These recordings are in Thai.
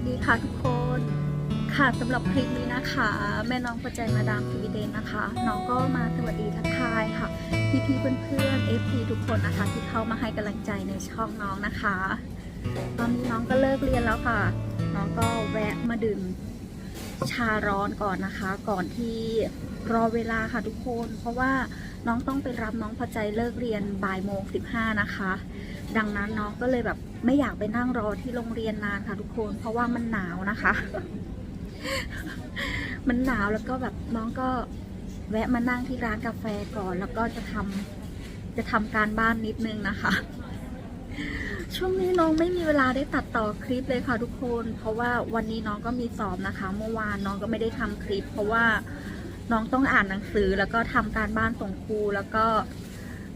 วัสดีค่ะทุกคน ค่ะสำหรับคลิปนี้นะคะ แม่น้องประจัยมาดามสวีเดนนะคะ น้องก็มาสวัสดีทักทายค่ะ พี่ๆเพื่อนๆ FP ทุกคนนะคะ ที่เข้ามาให้กำลังใจในช่องน้องนะคะ ตอนนี้น้องก็เลิกเรียนแล้วค่ะ น้องก็แวะมาดื่มชาร้อนก่อนนะคะ ก่อนที่รอเวลาค่ะทุกคน เพราะว่าน้องต้องไปรับน้องพอใจเลิกเรียนบ่ายโมงสิบห้านะคะ ดังนั้นน้องก็เลยแบบไม่อยากไปนั่งรอที่โรงเรียนนานค่ะทุกคน เพราะว่ามันหนาวนะคะ มันหนาวแล้วก็แบบน้องก็แวะมานั่งที่ร้านกาแฟก่อน แล้วก็จะทำจะทำการบ้านนิดนึงนะคะ ช่วงนี้น้องไม่มีเวลาได้ตัดต่อคลิปเลยค่ะทุกคน เพราะว่าวันนี้น้องก็มีสอบนะคะ เมื่อวานน้องก็ไม่ได้ทำคลิป เพราะว่าน้องต้องอ่านหนังสือแล้วก็ทำการบ้านส่งครูแล้วก็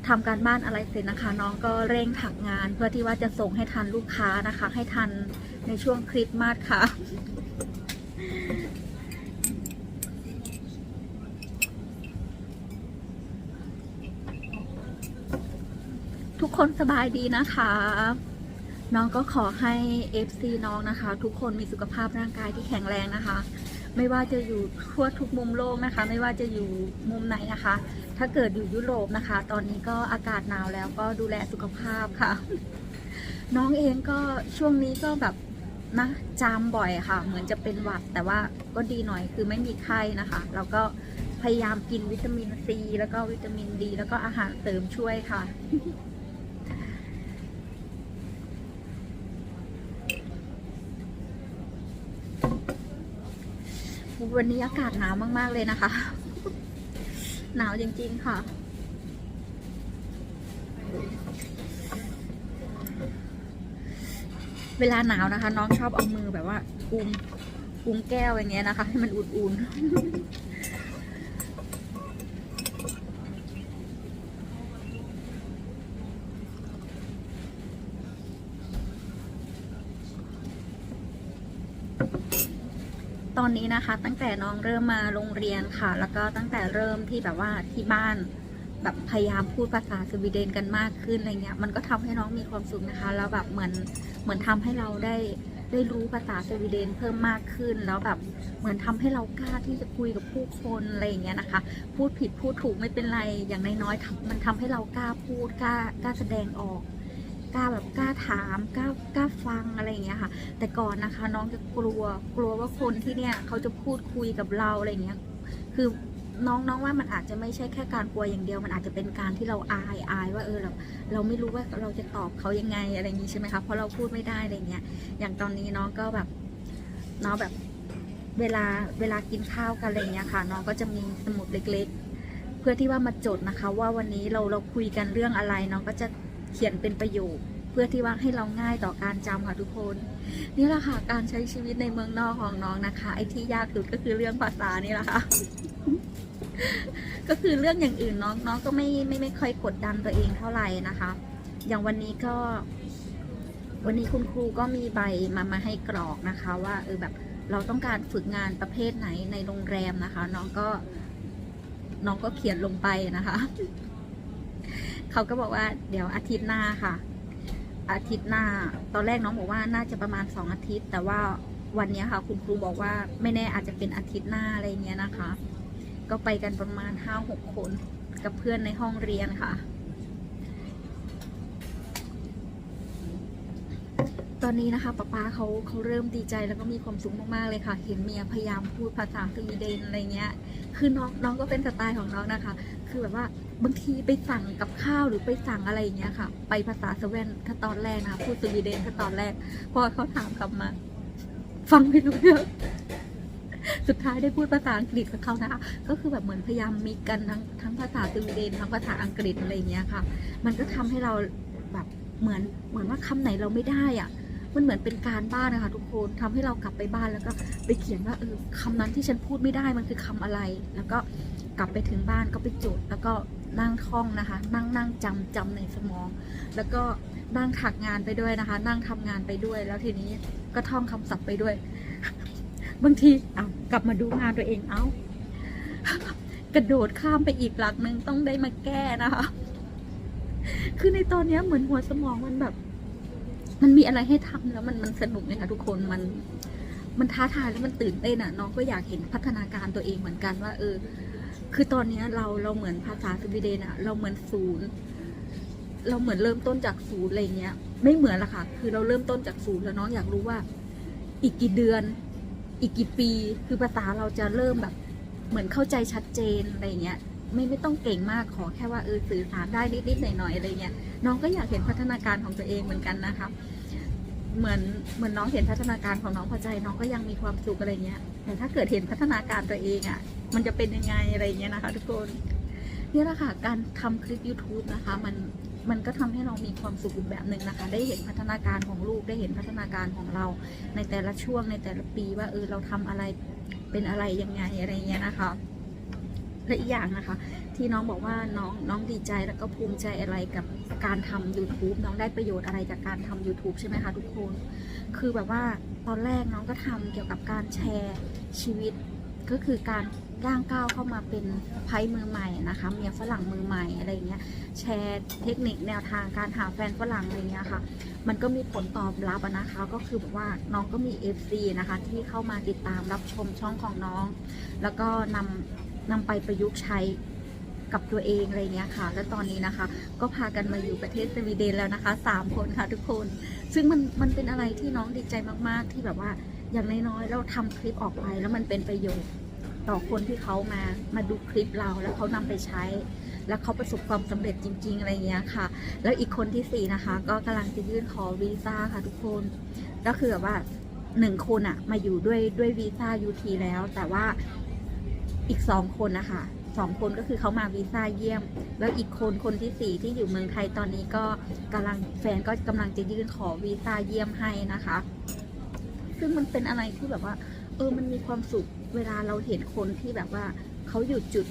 ทำการบ้านอะไรเสร็จนะคะ น้องก็เร่งถักงาน เพื่อที่ว่าจะส่งให้ทันลูกค้านะคะ ให้ทันในช่วงคริสต์มาสค่ะ ทุกคนสบายดีนะคะ น้องก็ขอให้ FC น้องนะคะ ทุกคนมีสุขภาพร่างกายที่แข็งแรงนะคะ ไม่ว่าจะอยู่ทั่วทุกมุมโลกนะคะ ไม่ว่าจะอยู่มุมไหนนะคะ ถ้าเกิดอยู่ยุโรปนะคะ ตอนนี้ก็อากาศหนาวแล้วก็ดูแลสุขภาพค่ะ น้องเองก็ช่วงนี้ก็แบบนะจามบ่อยค่ะ เหมือนจะเป็นหวัด แต่ว่าก็ดีหน่อยคือไม่มีไข้นะคะ แล้วก็พยายามกินวิตามินซีแล้วก็วิตามินดี แล้วก็อาหารเสริมช่วยค่ะ วันนี้อากาศหนาวมาก ๆ เลยนะคะ หนาวจริงๆค่ะ เวลาหนาวนะคะ น้องชอบเอามือแบบว่ากุมกุมแก้วอย่างเงี้ยนะคะ ให้มันอุ่นๆ ตอนนี้นะคะ ตั้งแต่น้องเริ่มมาโรงเรียนค่ะ แล้วก็ตั้งแต่เริ่มที่แบบว่าที่บ้านแบบพยายามพูดภาษาสวีเดนกันมากขึ้นอะไรเงี้ยมันก็ทำให้น้องมีความสุขนะคะแล้วแบบเหมือนเหมือนทำให้เราได้ได้รู้ภาษาสวีเดนเพิ่มมากขึ้น แล้วแบบเหมือนทำให้เรากล้าที่จะคุยกับผู้คนอะไรอย่างเงี้ยนะคะ พูดผิดพูดถูกไม่เป็นไรอย่างน้อยๆมันทำให้เรากล้าพูดกล้ากล้าแสดงออก กล้าแบบกล้าถามกล้ากล้าฟังอะไรอย่างเงี้ยค่ะ แต่ก่อนนะคะน้องจะกลัวกลัวว่าคนที่เนี่ยเขาจะพูดคุยกับเราอะไรเงี้ยคือน้องน้องว่ามันอาจจะไม่ใช่แค่การกลัวอย่างเดียว มันอาจจะเป็นการที่เราอายอายว่าเออเราเราไม่รู้ว่าเราจะตอบเขายังไงอะไรอย่างงี้ใช่ไหมคะเพราะเราพูดไม่ได้อะไรเงี้ยอย่างตอนนี้น้องก็แบบน้องแบบเวลาเวลากินข้าวกันอะไรเงี้ยค่ะ น้องก็จะมีสมุดเล็ก ๆ เพื่อที่ว่ามาจดนะคะ ว่าวันนี้เราเราคุยกันเรื่องอะไร น้องก็จะ เขียนเป็นประโยค เพื่อที่ว่าให้เราง่ายต่อการจำค่ะทุกคน นี่แหละค่ะการใช้ชีวิตในเมืองนอกของน้องนะคะ ไอ้ที่ยากสุดก็คือเรื่องภาษานี่แหละค่ะก็คือเรื่องอย่างอื่นน้องน้องก็ไม่ไม่ไม่ค่อยกดดันตัวเองเท่าไหร่นะคะ อย่างวันนี้ก็ วันนี้คุณครูก็มีใบมามาให้กรอกนะคะ ว่าเออแบบเราต้องการฝึกงานประเภทไหนในโรงแรมนะคะ น้องก็น้องก็เขียนลงไปนะคะ เขาก็บอกว่าเดี๋ยวอาทิตย์หน้าค่ะ อาทิตย์หน้า ตอนแรกน้องบอกว่าน่าจะประมาณสองอาทิตย์ แต่ว่าวันนี้ค่ะ คุณครูบอกว่าไม่แน่อาจจะเป็นอาทิตย์หน้าอะไรเงี้ยนะคะ ก็ไปกันประมาณห้าหกคนกับเพื่อนในห้องเรียนค่ะ ตอนนี้นะคะป๊าป๊าเขาเขาเริ่มดีใจแล้วก็มีความสุขมากๆเลยค่ะ เห็นเมียพยายามพูดภาษาสวีเดนอะไรเงี้ย คือน้องน้องก็เป็นสไตล์ของน้องนะคะ คือแบบว่าบางทีไปสั่งกับข้าวหรือไปสั่งอะไรอย่างเงี้ยค่ะ ไปภาษาสวีเดนถ้าตอนแรกนะคะพูดสวีเดนถ้าตอนแรก พอเขาถามกลับมา ฟังไม่รู้เรื่องสุดท้ายได้พูดภาษาอังกฤษกับเขานะคะก็คือแบบเหมือนพยายามมีกันทั้งทั้งภาษาสวีเดนทั้งภาษาอังกฤษอะไรอย่างเงี้ยค่ะ มันก็ทำให้เราแบบเหมือนเหมือนว่าคำไหนเราไม่ได้อะ มันเหมือนเป็นการบ้านนะคะทุกคนทำให้เรากลับไปบ้านแล้วก็ไปเขียนว่าเออคำนั้นที่ฉันพูดไม่ได้มันคือคำอะไร แล้วก็กลับไปถึงบ้านก็ไปจดแล้วก็นั่งท่องนะคะ นั่งนั่งจำจำในสมอง แล้วก็นั่งถักงานไปด้วยนะคะ นั่งทำงานไปด้วย แล้วทีนี้ก็ท่องคำศัพท์ไปด้วย บางทีเอากลับมาดูงานตัวเองเอากระโดดข้ามไปอีกหลักหนึ่งต้องได้มาแก้นะคะ คือในตอนนี้เหมือนหัวสมองมันแบบ มันมีอะไรให้ทำแล้วมันมันสนุกเลยค่ะทุกคนมัน มันท้าทายแล้วมันตื่นเต้นอะน้องก็อยากเห็นพัฒนาการตัวเองเหมือนกันว่า เออ คือตอนเนี้ยเราเราเหมือนภาษาสวีเดนอะ เราเหมือนศูนย์เราเหมือนเริ่มต้นจากศูนย์อะไรเงี้ย ไม่เหมือนละค่ะ คือเราเริ่มต้นจากศูนย์แล้วน้องอยากรู้ว่า อีกกี่เดือน อีกกี่ปี คือภาษาเราจะเริ่มแบบ เหมือนเข้าใจชัดเจนอะไรเงี้ย ไม่ไม่ต้องเก่งมากขอแค่ว่าเออสื่อสารได้นิดๆหน่อยๆอะไรเงี้ยน้องก็อยากเห็นพัฒนาการของตัวเองเหมือนกันนะคะเหมือนเหมือนน้องเห็นพัฒนาการของน้องพอใจ น้องก็ยังมีความสุขอะไรเงี้ย แต่ถ้าเกิดเห็นพัฒนาการตัวเองอะ่ะ มันจะเป็นยังไงอะไรเงี้ยนะคะ ทุกคนเนี่ยแหละค่ะการทำคลิป YouTube นะคะ มันมันก็ทำให้เรามีความสุขอีกแบบหนึ่งนะคะ ได้เห็นพัฒนาการของลูกได้เห็นพัฒนาการของเรา ในแต่ละช่วงในแต่ละปีว่าเออเราทำอะไรเป็นอะไรยังไงอะไรเงี้ยนะคะ และอีกอย่างนะคะ ที่น้องบอกว่าน้องน้องดีใจแล้วก็ภูมิใจอะไรกับการทำ YouTube น้องได้ประโยชน์อะไรจากการทำ YouTube ใช่ไหมคะทุกคน คือแบบว่าตอนแรกน้องก็ทำเกี่ยวกับการแชร์ชีวิต ก็คือการย่างก้าวเข้ามาเป็นไพ่มือใหม่นะคะเมียฝรั่งมือใหม่อะไรเงี้ยแชร์เทคนิคแนวทางการหาแฟนฝรั่งอะไรเงี้ยค่ะ มันก็มีผลตอบรับนะคะ ก็คือแบบว่าน้องก็มี FC นะคะที่เข้ามาติดตามรับชมช่องของน้อง แล้วก็นำ นำไปประยุกต์ใช้กับตัวเองอะไรเงี้ยค่ะ และตอนนี้นะคะ ก็พากันมาอยู่ประเทศสวีเดนแล้วนะคะสามคนค่ะทุกคน ซึ่งมันมันเป็นอะไรที่น้องดีใจมากๆ ที่แบบว่าอย่างน้อยๆเราทำคลิปออกไปแล้วมันเป็นประโยชน์ต่อคนที่เขามามาดูคลิปเราแล้วเขานำไปใช้ แล้วเขาประสบความสำเร็จจริง ๆ อะไรเงี้ยค่ะ แล้วอีกคนที่สี่นะคะ ก็กำลังจะยื่นขอวีซ่าค่ะทุกคน ก็คือแบบว่าหนึ่งคนอะมาอยู่ด้วยด้วยวีซ่า UT แล้ว แต่ว่า อีกสองคนนะคะสองคนก็คือเขามาวีซ่าเยี่ยม แล้วอีกคนคนที่สี่ที่อยู่เมืองไทยตอนนี้ก็กำลังแฟนก็กำลังจะยื่นขอวีซ่าเยี่ยมให้นะคะ ซึ่งมันเป็นอะไรที่แบบว่า เออมันมีความสุขเวลาเราเห็นคนที่แบบว่าเขาอยู่จุด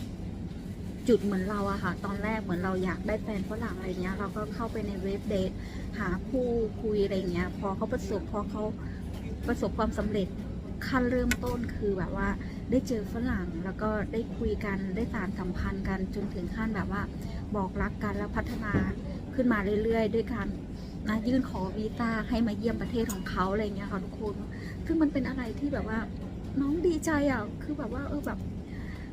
จุดเหมือนเราอะค่ะ ตอนแรกเหมือนเราอยากได้แฟนฝรั่งอะไรเงี้ย เราก็เข้าไปในเว็บเดทหาคู่คุยอะไรเงี้ย พอเขาประสบพอเขาประสบความสำเร็จขั้นเริ่มต้นคือแบบว่า ได้เจอฝรั่งแล้วก็ได้คุยกันได้สานสัมพันธ์กันจนถึงขั้นแบบว่า บอกรักกันแล้วพัฒนาขึ้นมาเรื่อยๆ ด้วยการนะยื่นขอวีซ่าให้มาเยี่ยมประเทศของเขาอะไรเงี้ยค่ะทุกคนซึ่งมันเป็นอะไรที่แบบว่าน้องดีใจอะคือแบบว่าเออแบบ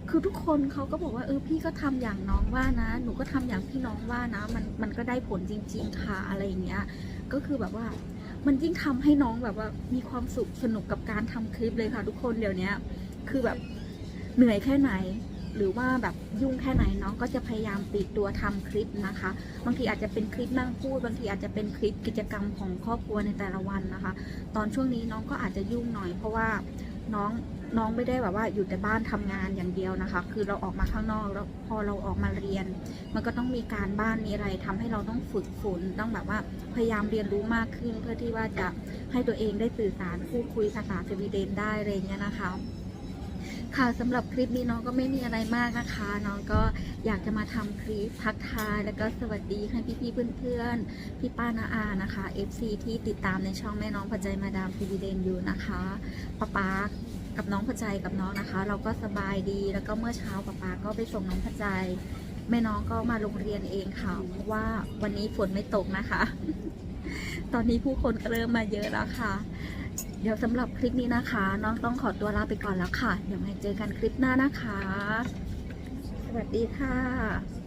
คือทุกคนเขาก็บอกว่าเออพี่ก็ทำอย่างน้องว่านะ หนูก็ทำอย่างพี่น้องว่านะ มันมันก็ได้ผลจริง ๆ ค่ะอะไรอย่างเงี้ย ก็คือแบบว่ามันยิ่งทำให้น้องแบบว่ามีความสุขสนุกกับการทำคลิปเลยค่ะ ทุกคนเดี๋ยวนี้ คือแบบเหนื่อยแค่ไหน หรือว่าแบบยุ่งแค่ไหนน้องก็จะพยายามปลีกตัวทำคลิปนะคะ บางทีอาจจะเป็นคลิปนั่งพูด บางทีอาจจะเป็นคลิปกิจกรรมของครอบครัวในแต่ละวันนะคะ ตอนช่วงนี้น้องก็อาจจะยุ่งหน่อย เพราะว่าน้องน้องไม่ได้แบบว่าอยู่แต่บ้านทำงานอย่างเดียวนะคะ คือเราออกมาข้างนอกแล้วพอเราออกมาเรียน มันก็ต้องมีการบ้านมีอะไรทำให้เราต้องฝึกฝนต้องแบบว่าพยายามเรียนรู้มากขึ้น เพื่อที่ว่าจะให้ตัวเองได้สื่อสารพูดคุยภาษาสวีเดนได้อะไรอย่างเงี้ยนะคะ ค่ะสำหรับคลิปนี้น้องก็ไม่มีอะไรมากนะคะ น้องก็อยากจะมาทำคลิปทักทาย แล้วก็สวัสดีให้พี่ๆเพื่อนๆ พี่ป้านาอานะคะ FC ที่ติดตามในช่องแม่น้องพอใจมาดามสวีเดนอยู่นะคะป๊าป๊ากับน้องพอใจกับน้องนะคะ เราก็สบายดีแล้วก็เมื่อเช้าป๊าป๊าก็ไปส่งน้องพอใจ แม่น้องก็มาโรงเรียนเองค่ะเพราะว่าวันนี้ฝนไม่ตกนะคะ ตอนนี้ผู้คนก็เริ่มมาเยอะแล้วค่ะ เดี๋ยวสำหรับคลิปนี้นะคะ น้องต้องขอตัวลาไปก่อนแล้วค่ะ เดี๋ยวมาเจอกันคลิปหน้านะคะ สวัสดีค่ะ